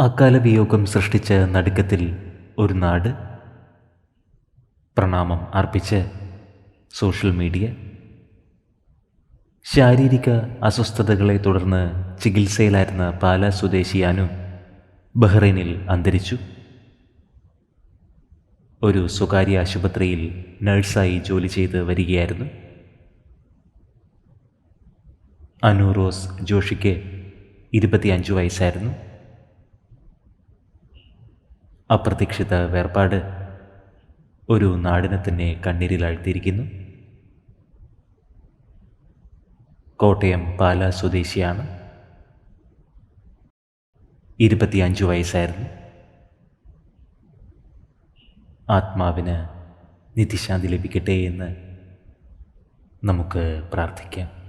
അകാല വിയോഗം സൃഷ്ടിച്ച നടുക്കത്തിൽ ഒരു നാട് പ്രണാമം അർപ്പിച്ച് സോഷ്യൽ മീഡിയ ശാരീരിക അസ്വസ്ഥതകളെ തുടർന്ന് ചികിത്സയിലായിരുന്ന പാല സ്വദേശിയാനു ബഹ്റൈനിൽ അന്തരിച്ചു. ഒരു സ്വകാര്യ ആശുപത്രിയിൽ നഴ്സായി ജോലി ചെയ്ത് വരികയായിരുന്നു. അനു റോസ് ജോഷിക്ക് ഇരുപത്തിയഞ്ച് വയസ്സായിരുന്നു. അപ്രതീക്ഷിത വേർപാട് ഒരു നാടിനെ തന്നെ കണ്ണീരിലാഴ്ത്തിയിരിക്കുന്നു. കോട്ടയം പാല സ്വദേശിയാണ്. ഇരുപത്തിയഞ്ച് വയസ്സായിരുന്നു. ആത്മാവിന് നിത്യശാന്തി ലഭിക്കട്ടെ എന്ന് നമുക്ക് പ്രാർത്ഥിക്കാം.